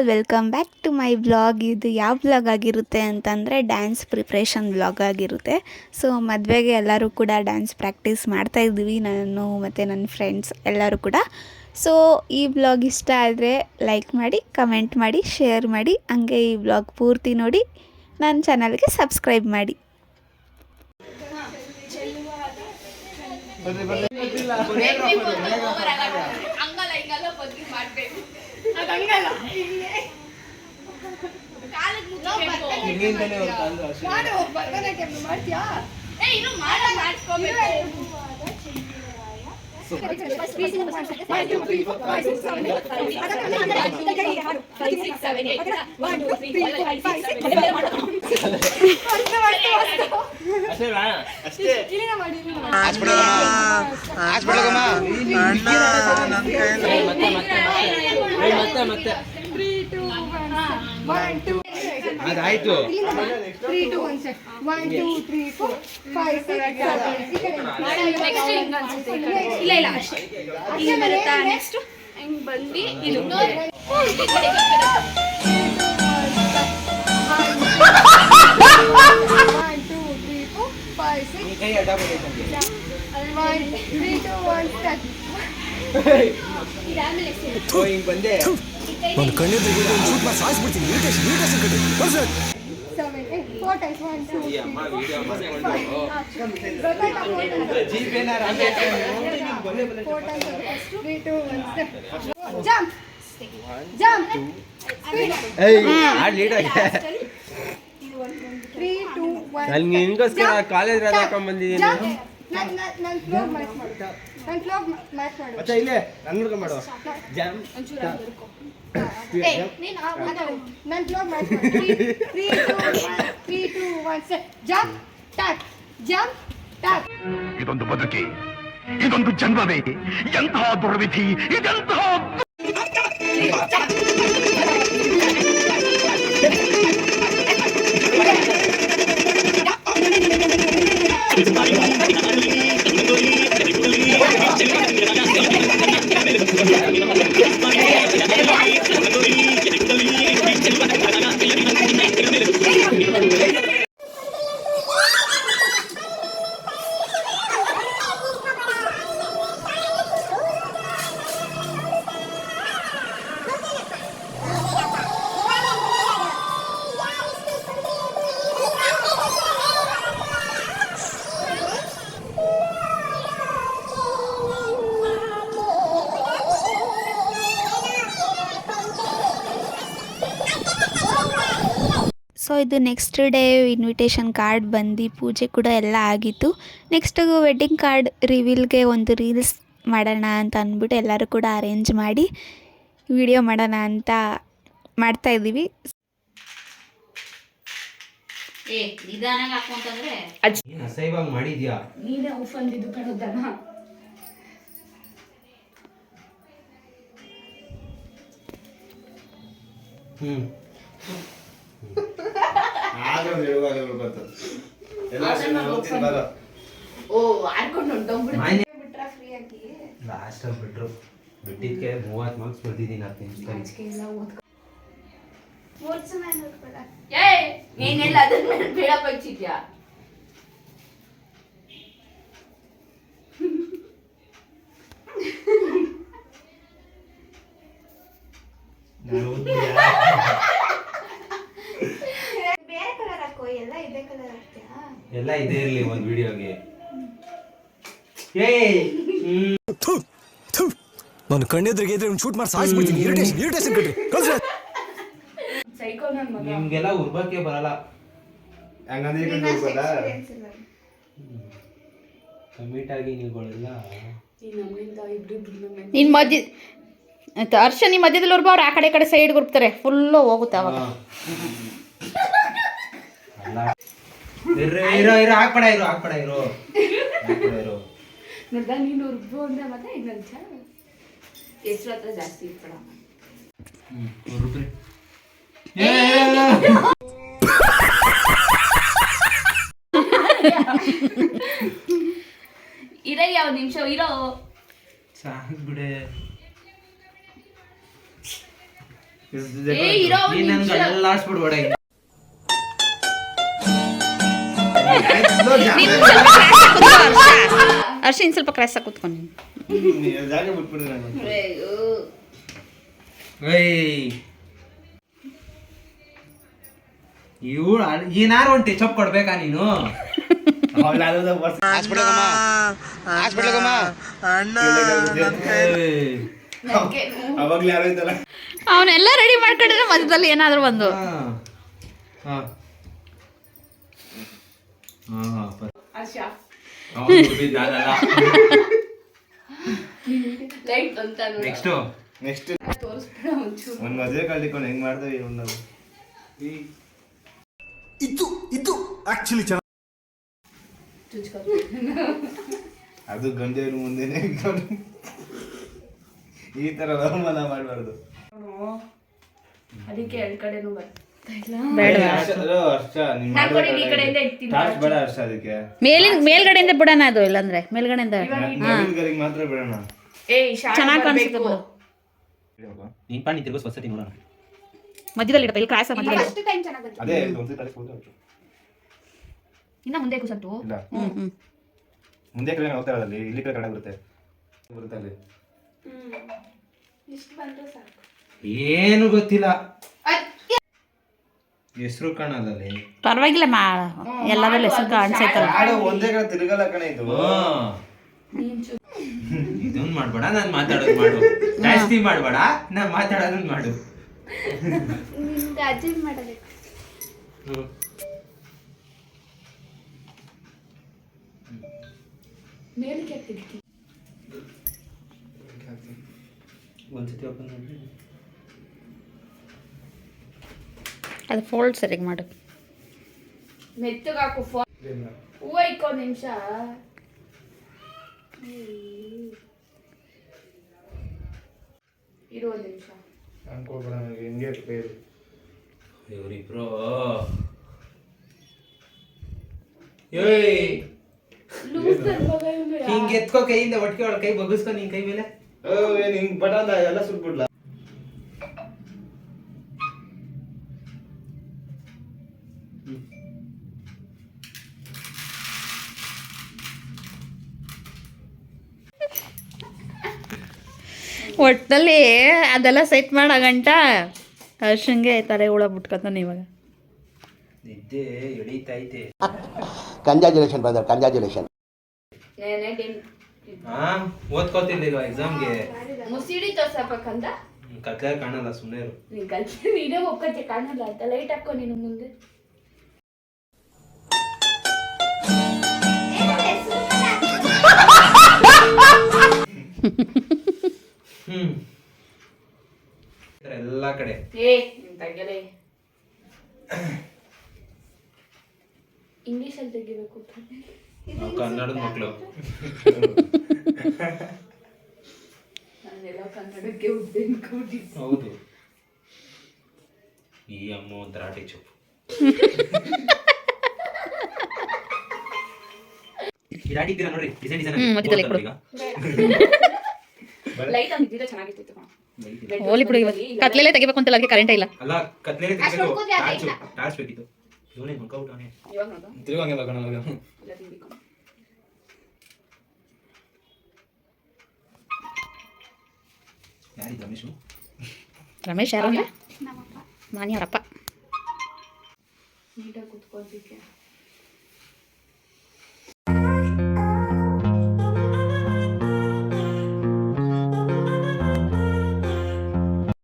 All welcome back to my blog ಇದು ಯಾವ blog ಆಗಿರುತ್ತೆ ಅಂತಂದರೆ ಡ್ಯಾನ್ಸ್ ಪ್ರಿಪ್ರೇಷನ್ ಬ್ಲಾಗ್ ಆಗಿರುತ್ತೆ ಸೊ ಮದುವೆಗೆ ಎಲ್ಲರೂ ಕೂಡ ಡ್ಯಾನ್ಸ್ ಪ್ರಾಕ್ಟೀಸ್ ಮಾಡ್ತಾ ಇದ್ದೀವಿ ನಾನು ಮತ್ತು ನನ್ನ ಫ್ರೆಂಡ್ಸ್ ಎಲ್ಲರೂ ಕೂಡ ಸೊ ಈ ಬ್ಲಾಗ್ ಇಷ್ಟ ಆದರೆ ಲೈಕ್ ಮಾಡಿ ಕಮೆಂಟ್ ಮಾಡಿ ಶೇರ್ ಮಾಡಿ ಹಂಗೆ ಈ ಬ್ಲಾಗ್ ಪೂರ್ತಿ ನೋಡಿ ನನ್ನ ಚಾನಲ್ಗೆ ಸಬ್ಸ್ಕ್ರೈಬ್ ಮಾಡಿ ಹಂಗಲ್ಲ ಹಿಂಗಲ್ಲ ಬರ್ರಿ ಮಾಡ್ಬೇಕು ಅದಂಗಲ್ಲ ಮತ್ತೆ ಮಾಡ ಮಾಡ್ಸ್ಕೋಬೇಕು ಮತ್ತೆ ಮತ್ತೆ ಅದಾಯ್ತು. Three two one set one two three four five six. ಇಲ್ಲ ಇಲ್ಲ ಅಷ್ಟೇ. ಹಿಂಗ್ ಬರುತ್ತಾ ನೆಕ್ಸ್ಟ್ ಹಿಂಗ್ ಬಂದು? ಇದು one two three four five six ಕೈ ಅಡ್ಡ ಬಂದೈತೆ one three two one set ಓ ಹಿಂಗ್ ಬಂದೆ. ಒಂದು ಕಣ್ಣಿದ್ರೆ ಒಂದು ಶೂಟ್ ಮಾಡಿ ಸಾಯಿಸ್ಬಿಡ್ತೀನಿ ಇರಿಟೇಷನ್ ಇರಿಟೇಷನ್ ಕಟ್ಟಿ ಟು ಒನ್ ನನ್ಗೆ ನಿನ್ಗೋಸ್ಕರ ಕಾಲೇಜ್ ರಜಾ ಹಾಕೊಂಡ್ ಬಂದಿದ್ದೀನಿ ನನ್ನ ಫ್ಲೋಗ್ ಮ್ಯಾಚ್ ಮಾಡ್ತಾ ನನ್ ಫ್ಲೋಗ್ ಮ್ಯಾಚ್ ಮಾಡು. ಮತ್ತೆ ಇಲ್ಲೇ ನನ್ ಮಾಡು. ಜಾಮ್ ಫ್ಲೋಗ್ ಮ್ಯಾಚ್ ಮಾಡು. Three two one three two one set jump tack jump tack ಇದೊಂದು ಬದುಕಿ ಇದೊಂದು ಜನ್ಮವೇ ಎಂತಹ ದುರ್ವಿಧಿ ಇದೆಂತಹ ಇದು ನೆಕ್ಸ್ಟ್ ಡೇ ಇನ್ವಿಟೇಷನ್ ಕಾರ್ಡ್ ಬಂದು ಪೂಜೆ ಕೂಡ ಎಲ್ಲ ಆಗಿತ್ತು. ನೆಕ್ಸ್ಟ್ ವೆಡ್ಡಿಂಗ್ ಕಾರ್ಡ್ ರಿವೀಲ್ಗೆ ಒಂದು ರೀಲ್ಸ್ ಮಾಡೋಣ ಅಂತ ಅಂದ್ಬಿಟ್ಟು ಎಲ್ಲರೂ ಕೂಡ ಅರೇಂಜ್ ಮಾಡಿ ವಿಡಿಯೋ ಮಾಡೋಣ ಅಂತ ಮಾಡ್ತಾ ಇದ್ದೀವಿ. ಏ ಅಂದಿದ್ದು ಕಣದನ ಹ್ಮ್ ಓ ಹೊಂಟೋಗ್ಬಿಡು ಲಾಸ್ಟ್ ಅಲ್ಲಿ ಬಿಟ್ರು ಬಿಟ್ಟಿದ್ಕೆ ಮೂವತ್ತು ಮಾರ್ಕ್ಸ್ ಬರ್ದಿದ್ದೀನಿ ಹತ್ತು ನಿಮಿಷದಲ್ಲಿ ಏಯ್ ನೀನೆಲ್ಲ ಅದನ್ನ ಬೇಡ ಬಚ್ಚಿದ್ಯಾ ಬೇರೆ ಕಲರ್ ಹಾಕೋ ಎಲ್ಲ ಇದೇ ಕಲರ್ ಹಾಕ್ತೀಯಾ ಎಲ್ಲ ಇದೇ ಇರಲಿ ಒಂದು ವಿಡಿಯೋಗೆ ಏಯ್! ಹ್ಮ್ ಥು ಥು. ಒಂದು ಕಣ್ಣಿದ್ರೆ ಇದ್ರೆ ಶೂಟ್ ಮಾಡಿ ಸಾಯಿಸ್ಬಿಡ್ತೀನಿ ಇರಿಟೇಷನ್ ಇರಿಟೇಷನ್ ಕಟ್ರಿ ಕಳ್ಸ ಸೈಕೋ ನನ್ ಮಗ. ನಿಮ್ಗೆಲ್ಲ ಉರ್ಬಕ್ಕೆ ಬರಲ್ಲ. ಕಮಿಟ್ ಆಗಿ ನೀವುಗಳೆಲ್ಲ ನಿನ್ ಮಧ್ಯ ಹರ್ಷ ನಿಮ್ಮ ಮಧ್ಯದಲ್ಲಿ ಉರ್ಬ ಅವ್ರು ಆ ಕಡೆ ಈ ಕಡೆ ಸೈಡ್ ಗುರುಪ್ತಾರೆ ಫುಲ್ಲು ಹೋಗುತ್ತೆ ಅವಾಗ. ಅಲ್ಲ. ಇರೋ ಇರೋ ಇರೋ ಹಾಕ್ಬೇಡ ಇರೋ ಹಾಕ್ಬೇಡ ಇರೋ. ಹಾಕ್ಬೇಡ ಇರೋ. ನೋಡ್ದ ನೀನು ರುಬ್ಬು ಅಂದ್ರೆ ಮತ್ತೆ ಇನ್ನೊಂದು ಹೆಸ್ರು ಹತ್ರ ಜಾಸ್ತಿ ಇಟ್ಬೇಡ. ಇರಯ್ಯ ಒಂದ್ ನಿಮಿಷ ಇರೋ. ಸಾಕು ಬಿಡೆ. ಏ, ಇರೋ ಒಂದ್ ನೀನ್ ಅರ್ಶಿನ್ ಸ್ವಲ್ಪ ಕ್ರಾಸ್ ಆಗಿ ಕೂತ್ಕೊಂಡು ಇವಳು ಏನಾರು ಒಂದು ಟಚಪ್ ಕೊಡ್ಬೇಕಾ ನೀನು? ಅವನ್ನೆಲ್ಲ ರೆಡಿ ಮಾಡ್ಕೊಂಡಿದ್ರೆ ಮಧ್ಯದಲ್ಲಿ ಏನಾದ್ರು ಒಂದು. ಲೈಟ್ ಅಂತ ನೋಡು. Next. ನೆಕ್ಸ್ಟ್ ತೋರಿಸ್ಬೇಡ ಒಂಚೂರು. ಒಂದು ಮದ್ವೆ ಕಳ್ದಿಕೊಂಡು ಹೆಂಗ್ ಮಾಡ್ದೆ ಇವ್ನ ಇದು ಇದು ಆಕ್ಚುಲಿ ಚೆನ್ನಾಗಿ ಅದು ಗಂಡೇನು ಮುಂದೆನೆ ಈ ತರ ಅವಮಾನ ಮಾಡಬಾರ್ದು. ಅದಕ್ಕೆ ಎರಡ್ ಕಡೆನೂ ಬರ್ತಾ ಮೇಲಿನ ಮೇಲ್ಗಡೆಯಿಂದ ಬಿಡೋಣ ಅದು ಇಲ್ಲಾಂದ್ರೆ. ಮೇಲ್ಗಡೆಯಿಂದ. ನವೀನ್ಗರಿಗೆ ಮಾತ್ರ ಬಿಡೋಣ. ಏಯ್ ಚೆನ್ನಾಗಿ. ಕಾಣಿಸುತ್ತೆ ಬಿಡು. ನೀನ್ ಪಾಣಿ ತಿರ್ಗೋ ಸ್ವಸತಿ ನೋಡೋಣ. ಮಧ್ಯದಲ್ಲಿ ಇಡಪ್ಪ ಇಲ್ಲಿ ಕ್ರಾಸ್ ಮಧ್ಯದಲ್ಲಿ. ಫಸ್ಟ್ ಟೈಮ್ ಚೆನ್ನಾಗಿ ಬಂತು. ಅದೇ ಒಂದ್ಸತಿ ಕಡೆ ಫೋಟೋ ಹಾಕು. ಇನ್ನ ಮುಂದೆ ಕುಸತ್ತು? ಇಲ್ಲ. ಮುಂದೆ ಕಡೆ ಹೋಗ್ತಾ ಇರೋದಲ್ಲಿ ಇಲ್ಲಿ ಕಡೆ ಕಡೆ ಬರುತ್ತೆ. ಬರುತ್ತೆ ಅಲ್ಲಿ. ಇಷ್ಟು ಬಂದ್ರೆ ಸಾಕು. ಏನು ಗೊತ್ತಿಲ್ಲ. ಹೆಸರು ಕಾಣಲ್ಲ ಪರವಾಗಿಲ್ಲ ಮಾ ಎಲ್ಲದಲ್ಲೂ ಹೆಸರು ಕಾಣಿಸೈತಲ್ಲ ಯಾರು ಒಂದೇ ಕಡೆ ತಿರುಗಲ್ಲ ಕಣ ಇದು. ಇದೊಂದು ಮಾಡ್ಬೇಡ ನಾನು ಮಾತಾಡೋದು ಮಾಡು. ಜಾಸ್ತಿ ಮಾಡ್ಬೇಡ ನಾನು ಮಾತಾಡೋದನ್ನ ಮಾಡು. ಮೇಲಕ್ಕೆ ಹಾಕಿದ್ವಿ ಒಂದ್ಸತಿ ಓಪನ್ ಮಾಡಿ ಅದು ಫೋಲ್ಡ್ ಸರಿಯಾಗಿ ಮಾಡು. ಮೆತ್ತಗಾಕು ಫೋನ್ ಹೂವ ಇಕ್ಕೋ ಒಂದ್ ನಿಮಿಷ. ಇರು ಒಂದ್ ನಿಮಿಷ. ಅನ್ಕೊಳ್ಬೇಡ ನನಗೆ ಹಿಂಗೆ ಬೇರೆ ಇವರಿಬ್ರು. ಏಯ್! ಲೂಸ್ ಹಿಂಗ್ ಎತ್ಕೋ ಕೈಯಿಂದ ಒಟ್ಟಿಗೆ ಅವಳ ಕೈ ಬಗ್ಗಿಸ್ಕೊ ನಿನ್ ಕೈ ಮೇಲೆ. ಏನ್ ಹಿಂಗ್ ಬಟನ್ ಎಲ್ಲ ಸುಟ್ಬಿಡ್ಲ ಒಟ್ಟಲ್ಲಿ ಅದೆಲ್ಲ ಸೆಟ್ ಮಾಡೋ ಗಂಟ. ಅರ್ಶಂಗೆ ತಲೆ ಹುಳ ಬಿಟ್ಕೊತಾನೆ ಇವಾಗ. ನಿದ್ದೆ ಎಳೀತೈತೆ. ಕಂಗ್ರ್ಯಾಚುಲೇಷನ್ ಬ್ರದರ್ ಕಂಜಾಜುಲೇಷನ್ ಓದ್ಕೋತಿರ್ಲಿಲ್ವ ಎಕ್ಸಾಮ್ಗೆ ಮುಸಿಡಿ ತೋರ್ಸಬೇಕಂತ? ಕತ್ಲೆ ಕಾಣಲ್ಲ ಸುಮ್ಮನೆ ನೀನು ಕಲ್ಸಿ ನೀನೇ ಒಕ್ಕತ್ತೆ ಕಾಣಲ್ಲ ಅಂತ ಲೈಟ್ ಹಾಕೋ ನೀನು ಮುಂದೆ. ಕಡೆ. ಏ ನಿನ್ ತೆಗೆಲೆ ಇಂಗ್ಲಿಷ್ ಅಲ್ಲಿ ತೆಗಿಬೇಕು ನಾವು ಕನ್ನಡದ ಮಕ್ಕಳು ನಾನೆಲ್ಲ ಕನ್ನಡಕ್ಕೆ ಉದ್ದೆ ಅನ್ಕೊಂಡಿದ್ದೆ ಹೌದು. ಈ ಅಮ್ಮ ಒಂಥರ ಟೀಚು ಇದಾಡಿದ್ದೀರಾ ನೋಡ್ರಿ ಡಿಸೈನ್ ಡಿಸೈನ್. ಲೈಟ್ ಆಗಿದ್ದಿದ್ರೆ ಚೆನ್ನಾಗಿತ್ತು ಕಣೋ. ಹೋಲಿ ಬಿಡು ಇವತ್ತು ಕತ್ಲೆಲೆ ತೆಗಿಬೇಕು ಅಂತಲ್ಲ ಅದಕ್ಕೆ ಕರೆಂಟ್ ಇಲ್ಲ. ಅಲ್ಲ ಅಷ್ಟ್ ತೆಗಿಬೇಕು. ಟಾರ್ಚ್. ಟಾರ್ಚ್ ಬೇಕಿತ್ತು. ಇವನೇ ಮಲ್ಕೊಬಿಟ್ಟವನೇ ಇವಾಗ ನೋಡು. ತಿರುಗಂಗಿಲ್ಲ ಕಣ ಇಲ್ಲ ಯಾರಿ ರಮೇಶು? ರಮೇಶ್ ಯಾರು ಅಂದ್ರೆ? ಮಾನ್ಯವರಪ್ಪ ನೀಟಾಗಿ ಕುತ್ಕೊಳ್ತಿಕ್ಕೆ